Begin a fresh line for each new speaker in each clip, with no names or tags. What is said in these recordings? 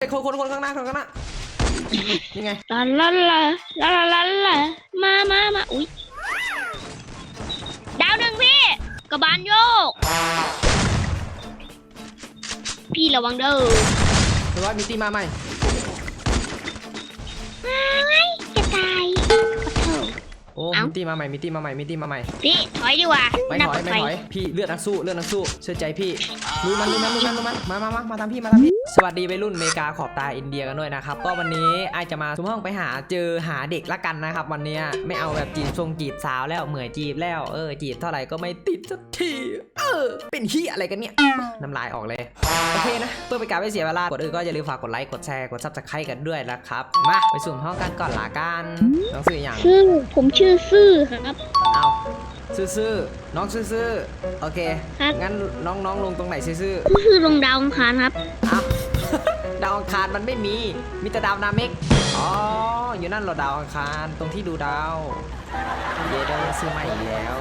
ไอ้คนคนคนข้างหน้าคนข้างหน้ายังไง
ลาลาลาลาลาลาลามามามาอุ้ยดาวหนึ่งพี่กระบาลโยก พี่ระวังเด้อ
เดี๋ยวว่ามีตีมาใหม่
ไม่จะตายขอโทษ
โอ้
เอ้า
มีตีมาใหม่มีตีมาใหม่มีตีมาใหม่
พี่ถอยดีกว่า
ไม่
น่า
ถ
ป
อ
ล
ย
อด
ไม่
ภัย
ถอยพี่เลือดนักสู้เลือดนักสู้เชื่อใจพี่ลุยมันลุยมันลุยมันลุยมันมามามามาตามพี่มาตามพี่ สวัสดีวัยรุ่นอเมริกาขอบตาอินเดียกันด้วยนะครับ ก็วันนี้ไอจะมาทุ่มห้องไปหาเจอหาเด็กละกันนะครับ วันนี้ไม่เอาแบบจีบทรงจีบสาวแล้วเหมื่อยจีบแล้วเออจีบเท่าไหร่ก็ไม่ติดสักทีเออเป็นเฮียอะไรกันเนี่ยน้ำลายออกเลยโอเคนะเพื่อเป็นการไม่เสียเวลากดอื่นก็อย่าลืมฝากกดไลค์กดแชร์กดซับสไครต์กันด้วยนะครับมาไปสุ่มห้องกันก่อนละกันน้องซื้ออย่าง
ชื่อผมชื่อซื่อครับ
เอาซื่อๆน้องซื่อๆโอเค
ครับ
งั้นน้องน้องลงตรงไหนซื่อ
ชื่อลงดาวอังคารครับ
ๆเอา ดาวอังคารมันไม่มี มีแต่ดาวนาเมกอ๋อ อยู่นั่นเหรอดาวอังคารตรงที่ดูดาว เยเดอซื้อใหม่อีกแล้ว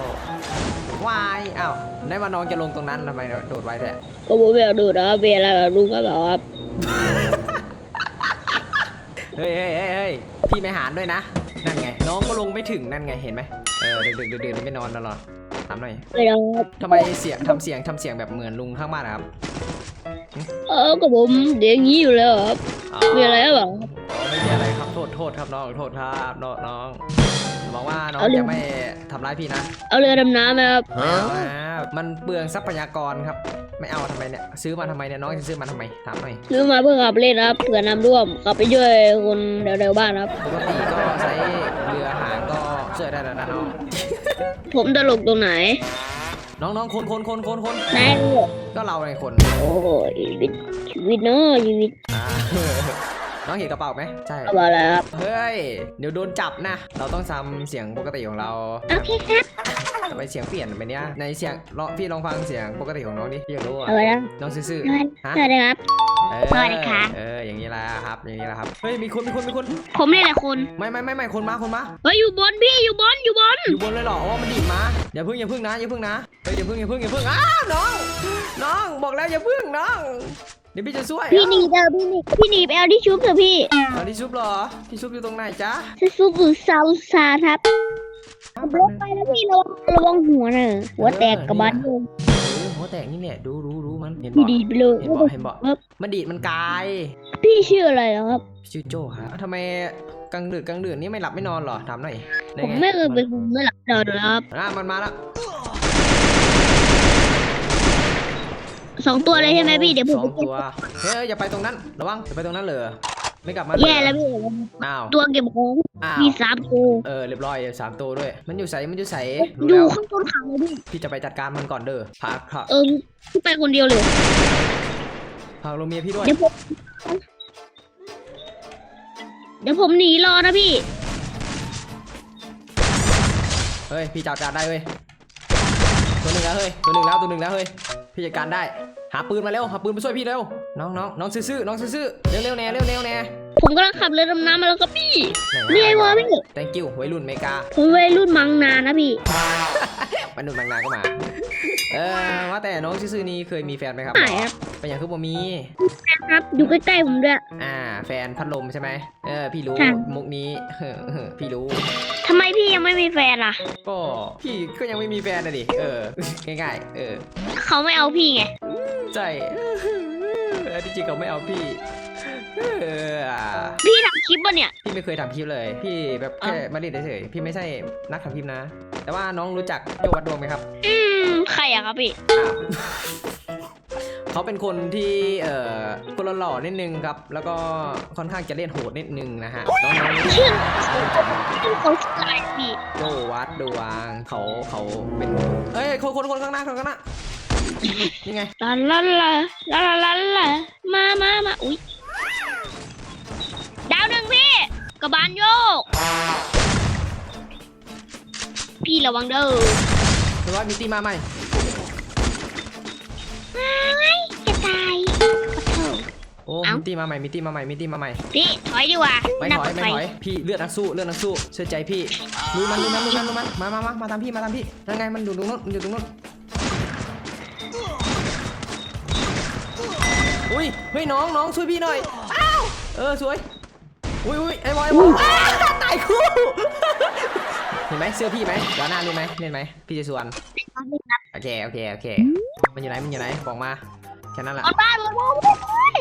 วายอ้าวได้ว่าน้องจะลงตรงนั้นทำไมโดดไว้ด้วย
ก็ผมอยากดูนะเบียร์อะไรลุงก็บอกว่า
เฮ้ยเฮ้ยเฮ้ยเฮ้ยพี่ไม่หารด้วยนะ นั่นไง น้องก็ลงไม่ถึงนั่นไงเห็นไหมเออดึกดึกดึกๆๆไม่นอนตลอดถามหน่อย
ไม่ได้ครับ
ทำไมเสียงทำเสียงทำเสียงแบบเหมือนลุงข้างบ้านนะครับ
เออก็ผมเดี๋ยวอย่างนี้อยู่แล้วครับ
อ๋อ
มีอะไรหรือเปล่า
อ๋อไม่มีอะไรครับโทษโทษครับน้องโทษครับน้องน้องหวังว่าน้อง
เอาเรื่อง
จะไม่ทำร้ายพี่นะ
เอาเรือดำน้ำไหมครับ
ไม่เอานะมันเปลืองทรัพยากรครับ ไม่เอาทำไมเนี่ยซื้อมาทำไมเนี่ยน้องจะซื้อมาทำไมถามหน่อย
ซื้อมาเพื่อขับเล่นครับเผื่อน้ำท่วมขับไปช่วยคนเร็วๆบ้านครับ
ปกติก็ใช้เรือหางก็ช่วยได้แล้วนะน้อง
ผมตลกตรงไหน
น้องน้องคนคนคนคนคน
นาย
ก็เราไงคน
โอ้ยชีวิตชีวิตเนอะชีวิต
อ่า น้องเห็นกระเป๋าไหมใช่
เอามาแล้วครับ
เฮ้ยเดี๋ยวโดนจับนะ เราต้องทำเสียงปกติของเรา
โอเคครับ
ทำไมเสียงเปลี่ยนไปเนี้ยในเสียงลองพี่ลองฟังเสียงปกติของน้องดิพี่อยากรู้อะ
เอาไว้แล้ว
น้องซื่อ
ส
ๆฮะ
วัสดีครับ
เออ
สวัสดีครับ
เอออย่างนี้แหละครับอย่างนี้แหละครับเฮ้ยมีคนมีคนมีคน
ผมนี่แหละคุณ
ไม่ไม่ไม่ไม่คนมาคนมา
เฮ้ยอยู่บนพี่อยู่บนอยู่บน
อยู่บนเลยเหรออ๋อมันดีดมาอย่าพึ่งอย่าพึ่งนะอย่าพึ่งนะเฮ้ยอย่าพึ่งอย่าพึ่งอย่าพึ่งอ้าวน้อง น้องบอกแล้วอย่าพึ่งน้องเดี๋ยวพี่จะช่วย
พี่หนีเด้อพี่หนีพี่หนีไปเอาที่ชุบเถอะพี่
เอาที่ซุปเหรอที่ซุปอยู่ตรงไหนจ๊ะ
ที่ชุบอยู่ซาวซาครับรถไปแล้วพี่ระวังระวังหัวเนอะหัวแตกกระบาลเลย
เออหัวแตกนี่แหละดูดูดูมันเห็น
พี่
บ่
ดีดไปเลย
เห็นบ่เห็นบ่
ครับ
มันดีดมันกาย
พี่ชื่ออะไรเหรอครับ
ชื่อโจครับทำไมกลางดึกกลางดื่นนี่ไม่หลับไม่นอนเหรอถามหน่อยด้
ผม
ง
ไม่เคยเป็นคนไม่หลับนอนเลยครับ
อะมันมาแล้ว
สองตัวเลยใช่ไหมพี่เดี๋ยวผม
สองตัวเฮ้ยอย่าไปตรงนั้นระวังอย่าไปตรงนั้นเลยไม่กลับมา
แย่แล้วพี่
อ้าว
ตัวเก็บของ
อ้าว
มีสามตัว
เออเรียบร้อยสามตัวด้วย มันอยู่ใสมันอยู่ใส
อ
รู้
ยู่
แล้ว
ข้างต้นเขาเลยพี่
พี่จะไปจัดการมันก่อนเด้อพาพา
เออพี่ไปคนเดียวเลย
พาโรเมียพี่ด้วย
เดี๋ยวผมเดี๋ยวผมหนีรอนะพี่
เฮ้ยพี่จัดการได้เว้ย ตัวหนึ่งแล้วเฮ้ยตัวหนึ่งแล้วตัวหนึ่งแล้วเฮ้ยพี่จัดการได้ หาปืนมาเร็วหาปืนมาช่วยพี่เร็วน้องน้องน้องซื่อๆน้องซื่อๆเร็วเร็วๆแน่เร็วเร็วๆแน่
ผมกำลังขับเรือดำน้ำมาแล้วครับพี่นี่ไอ้วะพี่
thank you วัยรุ่นอเมริกา
ผมวัยรุ่นมังนานนะพี่
วัยรุ่นบางนาก็มา เออว่าแต่น้องซื่อๆนี่เคยมีแฟนไหมครับ
ไหนครับ
เป็นอย่างคือบ่มี
ครับ อยู่ใกล้ๆผมด้วย
อ่า แฟนพัดลมใช่ไหมเออ พี่รู้
ค่ะ
มุกนี้พี่รู้
ทำไมพี่ยังไม่มีแฟนล่ะ
ก็พี่ก็ยังไม่มีแฟนนะดิ เออ ง่ายๆ เออ
เขาไม่เอาพี่ไง
ใช่เออที่จริงเขาไม่เอาพี่ เอออะ
พี่ทำคลิปป่ะเนี่ย
พี่ไม่เคยทำคลิปเลย พี่แบบแค่
อ้าว
มาเล่นเฉยๆพี่ไม่ใช่นักทำคลิปนะ แต่ว่าน้องรู้จักโจวัดดวงไหมครับ
อืมใครอะครับพี่
อ้าวเขาเป็นคนที่เอ่อคนหล่อๆนิดนึงครับ แล้วก็ค่อนข้างจะเล่นโหดนิดนึงนะฮะน้องๆ
ชื่อชื่อเขาชื่ออะไรพี่
โจวัดดวงเขาเขาเป็นเอ้ยคนคนคนข้างหน้าคนข้างหน้านี่ไง
ลาลาลาลาลาลาลามามามาอุ้ยดาวหนึ่งพี่กระบาลโยก พี่ระวังเด้อ
เรียบร้อยมีตีมาใหม่
ไม่จะตายขอโทษ
โอ้
เอ้ามี
มีตีมาใหม่มีตีมาใหม่มีตีมาใหม่
พี่ถอยดีกว่า
ไม่
น่า
ถ
ป
อ
ลอยด
ไม่
ภัย
ถอยพี่เลือดนักสู้เลือดนักสู้เชื่อใจพี่ลุยมันลุยมันลุยมันลุยมันมามามามาตามพี่มาตามพี่นั่นไงมันอยู่ตรงนู้นมันอยู่ตรงนู้นอุ้ยเฮ้ยน้องน้องช่วยพี่หน่อยอ้าเออสวยอุ้ยอุ้ยไอ้บอยไอ้บอยอ้าตายคู่เห็ นไหมเสื้อพี่ไหมเดี๋ยวหน้าเล่นไหมเล่นไหมพี่จะสวนโอเคโอเคโอเค มันอยู่ไหนมันอยู่ไหนบอกมาแค่นั้นแหละ
บนบ้านบนบ้าน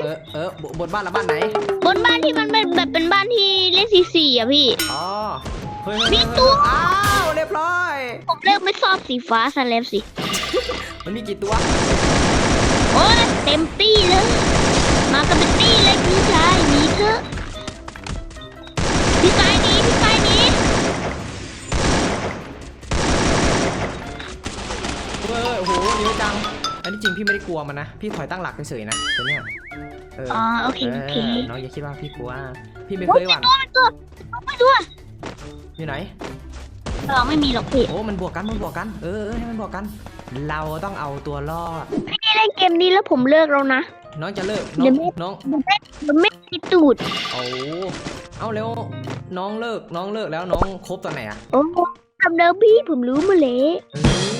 เออเออบนบ้านละบ้านไหน
บนบ้านที่มันเป็นแบบเป็นบ้านที่เล่นสีสีอะพี่
อ๋อเฮ้ยเฮ้ย
มี
เฮ้ย
ตัว
อ้าวเรียบร้อย
ผมเลิกไม่ชอบสีฟ้าซะแล้วสิ
มันมีกี่ตัว
โอ้ยเต็มตี้เลย มากันเป็นตี้เลยพี่ชาย
เยอะจัง อันนี้จริงพี่ไม่ได้กลัวมันนะ พี่ถอยตั้งหลักเฉยๆนะตัวเนี้ยเออ
อ๋อโอเคโอเค
เออน้องอย่าคิดว่าพี่กลัว พี่ไม่
โอ้
เค
ย
ยห
ไม่
วั่น
ตัวไม่ตัวไม่ตัว
อยู่ไหน
เราไม่มีหรอกพี่
โอ้ มันบวกกัน มันบวกกัน เออเออให้มันบวกกัน เราต้องเอาตัวรอด
พี่เล่นเกมนี้แล้วผมเลิกแล้วนะ
น้องจะเลิก
เดี๋
น้อ
ยว
ง
ไม่
น้อง
มันไม่มันไม่มีตูด
เอาเอาเร็วน้องเลิก น้องเลิกแล้วน้องครบตอนไหนอะ
โอ้ทำเดิมพี่ผมรู้มาเลย
เฮ้ย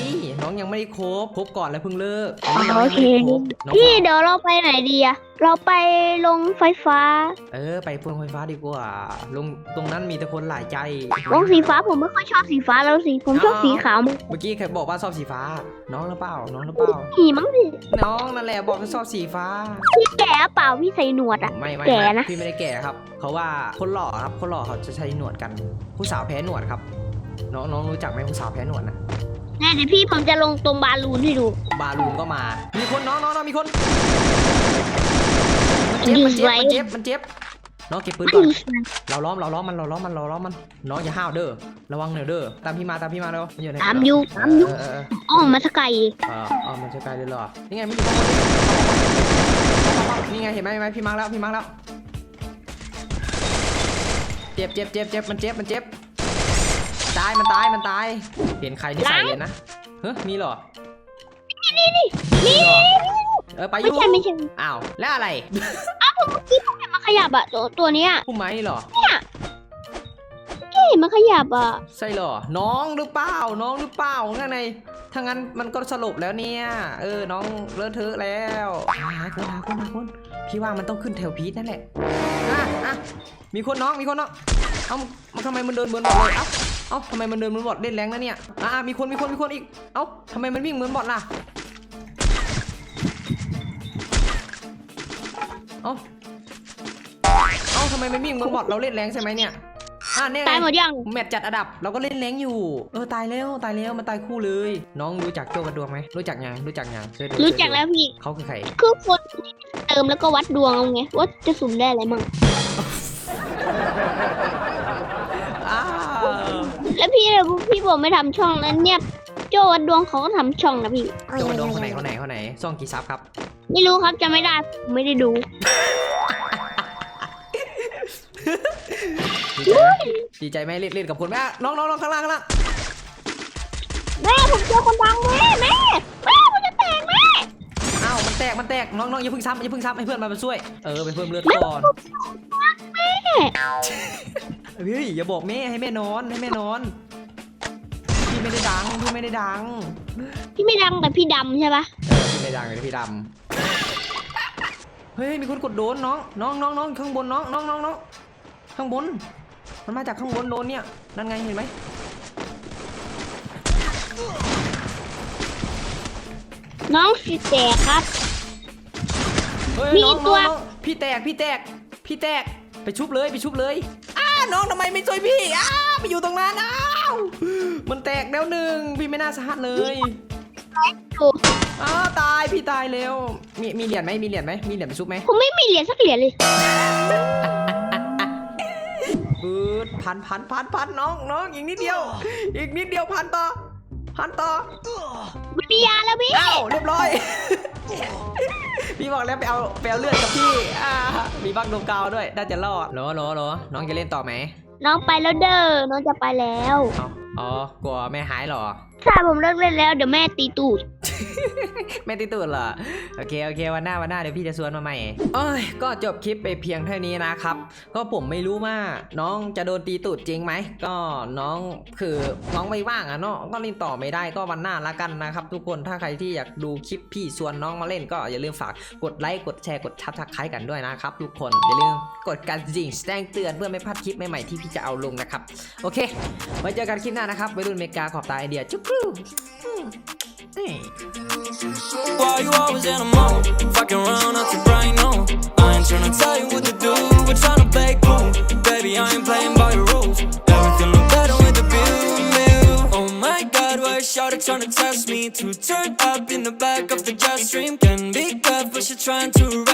น้องยังไม่ได้ครบครบก่อนแล้วเพิ่งเลิก
อ๋อ
น้ง
โอ
ยัง
เค
ไม่ได้ครบน้อง
พี่เดี๋ยวเราไปไหนดีอะเราไปลงไฟฟ้า
เออ ไปพวงไฟฟ้าดีกว่า ลงตรงนั้นมีแต่คนหลายใจ
ลงสีฟ้าผมไม่ค่อยชอบสีฟ้าแล้วสิผมชอบสีขาวมาก
เมื่อกี้ใครบอกว่าชอบสีฟ้า น้องหรือเปล่า น้องหรือเปล่า
ผีมั้งพี่
น้องนั่นแหละบอกว่าชอบสีฟ้า
พี่แก่เปล่าพี่ใส่หนวดอะ
ไม่ไม่
แก่
ไม่
นะ
พี่ไม่ได้แก่ครับเขาว่าคนหล่อครับคนหล่อเขาจะใช้หนวดกัน ผู้สาวแพ้หนวดครับ น้องน้องรู้จักไหมผู้สาวแพ้หนวดนะ
แน่เดี๋ยวพี่ผมจะลงตรงบาลูนให้ดู
บาลูนก็มา มีคนน้องน้องน้องมีคน มันเจ็บมันเจ็บมันเจ็บมันเจ็บน้องเก็บปืนก่อน เราล้อมเราล้อมมันเราล้อมมันเราล้อมมัน น้องอย่าห้าวเด้อ ระวังหน่อยเด้อ ตามพี่มาตามพี่มาเร็วมันอยู่ไหน
ตามอยู่ตามอยู่
เออเออ
อ้อมมาสกาย
เออเออมันจะไกลเลยเหรอ นี่ไงมันอยู่ข้างบนนี่นี่ไงเห็นไหมเห็นไหมพี่มาร์คแล้วพี่มาร์คแล้ว เจ็บเจ็บเจ็บเจ็บมันเจ็บมันเจ็บ ตายมันตายมันตาย เห็นใครที่ใส่เลยนะเฮ้ยมีเหรอ
นี่นี่นี่
เออไปอ
ไม่
ยู่
ใช่ไม่ใช่
อ้าวแล้วอะไร
เห็นมันขยับอะตัวตัวเนี้ย
ผู้ไม้เหรอ
พี่เห็นมันขยับอะ
ใช่เหรอ น้องหรือเปล่า น้องหรือเปล่าข้างในถ้างั้นมันก็สรุปแล้วเนี่ย เออ น้องเลอะเทอะแล้วหาคนหาคนหาคนพี่ว่ามันต้องขึ้นแถวพีทนั่นแหละอะอะมีคนน้อง มีคนน้อง เอ้ามันทำไมมันเดินเหมือนบอทเลยเอ้า เอ้าทำไมมันเดินเหมือนบอทเล่นแรงนะเนี่ยอะอะมีคนมีคนมีคนอีก เอ้าทำไมมันวิ่งเหมือนบอทล่ะ เอ้าเอ้าทำไมมันวิ่งเหมือนบอทเราเล่นแรงใช่ไหมเนี่ยอะเนี่ยไง
ตายหมดยัง
แมตช์จัดอันดับ เราก็เล่นแรงอยู่ เออตายแล้วตายแล้วมันตายคู่เลย น้องรู้จักโจกระดวงไหมรู้จักยังรู้จักยังช่วยดู
รู้
ช่ยดู
จักแล้วพี่
เขาคือใคร
คือคนที่เติมแล้วก็วัดดวงเอาไงว่าจะสุ่มได้อะไรมั่ง
อ้าว
แล้วพี่พี่บอกไม่ทำช่องแล้วเนี่ย โจวัดดวงเขาก็ทำช่องนะพี่
โจกระดวงคนไหนคนไหนคนไหนซ่องกี่ซับครับ
ไม่รู้ครับจะไม่ได้ไม่ได้ดู
ดีใจไหมดีใจไหมเล่นเล่นกับคนไหมอะน้องน้องน้องข้างล่างข้างล่าง
แม่ผมเจอคนดังแม่แม่แม่มันจะแตกแม่
อ้าวมันแตกมันแตกน้องน้องอย่าเพิ่งซ้ำอย่าเพิ่งซ้ำให้เพื่อนมาช่วยเออไปเพิ่มเลือดก่อน เฮ้ยอย่าบอกแม่ให้แม่นอนให้แม่นอน พี่ไม่ได้ดังพี่ไม่ได้ดัง
พี่ไม่ดังแต่พี่ดำใช่ปะ
เออพี่ไม่ดังเลยพี่ดำเฮ้ยมีคนกดโดนน้องน้องน้องน้องข้างบนน้องน้องน้องน้องข้างบน มันมาจากข้างบนโดนเนี่ยนั่นไงเห็นไหม
น้องสิแตกครับ
เฮ้ย
มี
น้อง
ตั
น้
ว
องน้องพี่แตกพี่แตกพี่แตกไปชุบเลยไปชุบเลยอ้า น้องทำไมไม่ช่วยพี่อ้าไปอยู่ตรงนั้นอ้าวมันแตกแล้วหนึ่งพี่ไม่น่าสาหัสเลย
ดู
อ้าวตายพี่ตายแล้วมีมีเหรียญไหมมีเหรียญไหมมีเหรียญไปชุบไหม
ผมไม่มีเหรียญสักเหรียญเลย
ปืดพันพันพันพันน้องน้องอีกนิดเดียว อีกนิดเดียวพันต่อ พันต่อ
วิทยาแล้วพี่
เอ้าเรียบร้อย พี่บอกแล้วไปเอาไปเอาเลือดกับพี่อ่ามีบักดวงกาวด้วยน่าจะรอดรอรอรอน้องจะเล่นต่อไหม
น้องไปแล้วเด้อ น้องจะไปแล้ว
เอาอ๋อกลัวแม่หายเหรอ
ถ้าผมเลิกเล่นแล้วเดี๋ยวแม่ตีตูด
ไม่ติดตูดเหรอ โอเค โอเค วันหน้า วันหน้า เดี๋ยวพี่จะชวนมาใหม่เอ้ย ก็จบคลิปไปเพียงเท่านี้นะครับ ก็ผมไม่รู้ว่าน้องจะโดนตีตูดจริงไหม ก็น้องคือน้องไม่ว่างอะเนาะ ก็เล่นต่อไม่ได้ ก็วันหน้าละกันนะครับ ทุกคน ถ้าใครที่อยากดูคลิปพี่ชวนน้องมาเล่นก็อย่าลืมฝากกดไลค์ กดแชร์ กดชับทักคลายกันด้วยนะครับ ทุกคน อย่าลืมกดกระดิ่งแจ้งเตือนเพื่อไม่พลาดคลิปใหม่ๆที่พี่จะเอาลงนะครับ โอเค ไว้เจอกันคลิปหน้านะครับวัยรุ่นเมกาขอบตาไอเดียจุ๊บ
Why you always in a mood? Fucking around up to bright noon. I ain't tryna tell you what to do. We're tryna play cool. Baby, I ain't playing by your rules. Everything look better with the view. Oh my god, why is Shawty tryna test me? To turn up in the back of the jet stream. Can be good, but she trying to